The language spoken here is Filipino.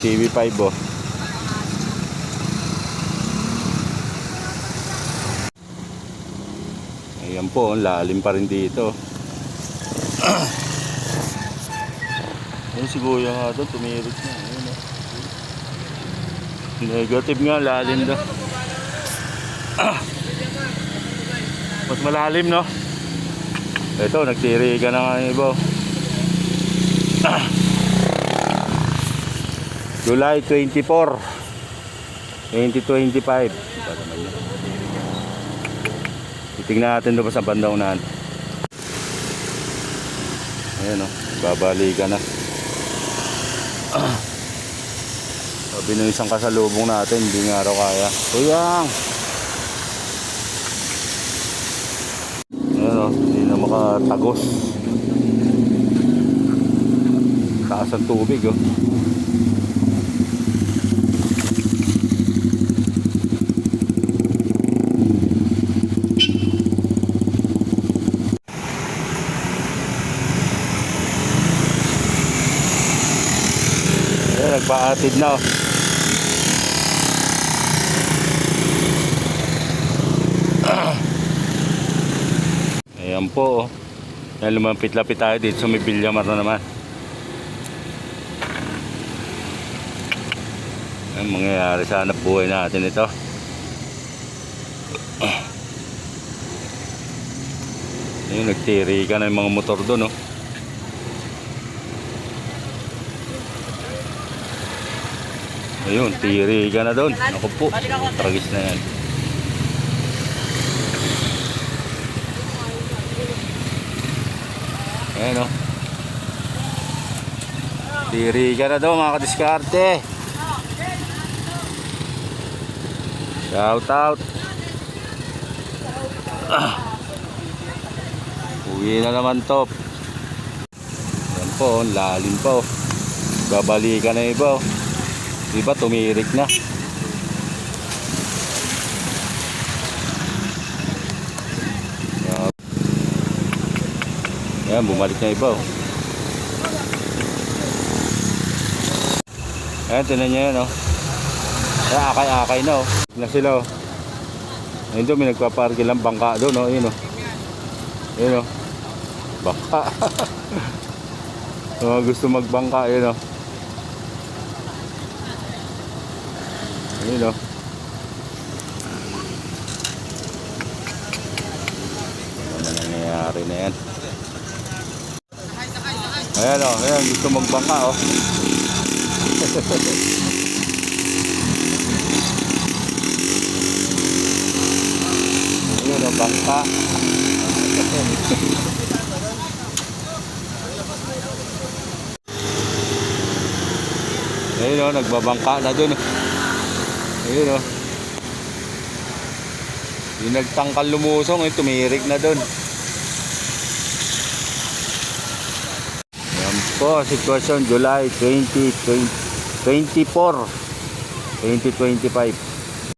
TV5 oh. Ayan po, lalim pa rin dito. Ayun si Kuya nga doon, tumirik na. Ayun, oh. Negative nga, lalim daw. Mas malalim, no? Ito, nagtiri ka na nga yung oh. July 24, 2025. Iba naman yun. Titignan natin doon sa bandang unahan. Ayan o, babali ka na. Sabi ng isang kasalubong natin, hindi nga raw kaya. Kuyang! Ayan o, hindi na makatagos. Taas ang tubig oh. o. Ayan, nagpaatid na oh. Ayan po oh. Ayan, lumapit-lapit tayo dito sa may Bilyamar na naman. Ang mangyayari sa hanap buhay natin ito. Ayun, nagtiri ka yung mga motor doon, oh. Ayun, tiri ka na doon. Ako po, tragis na yan. Ayan, oh. Tiri ka na daw mga kadiskarte. Shout out. Ah. Uwi na naman to. Yan po, ang lalim po. Babalikan na iba. oh. Iba tumirik na. Yan. Yan, bumalik na iba. oh. Ayan, tinan niya yan, oh. Ayan, akay-akay na, oh. Na sila, oh. Ayun doon, may nagpaparke lang bangka doon, oh. Ayun, oh. Ayun, oh. Bangka. Mga gusto magbangka, ayun, oh. Ayun, oh. Ano na nangyayari na yan? Ayan, oh. Ayan, gusto magbangka, oh. Ayun, oh, bangka. Ayun, oh, nagbabangka na dun. Ayun, oh. Yung nagtangkal lumusong, eh, tumirik na dun. Yan po, sitwasyon July 20, 24, 2025.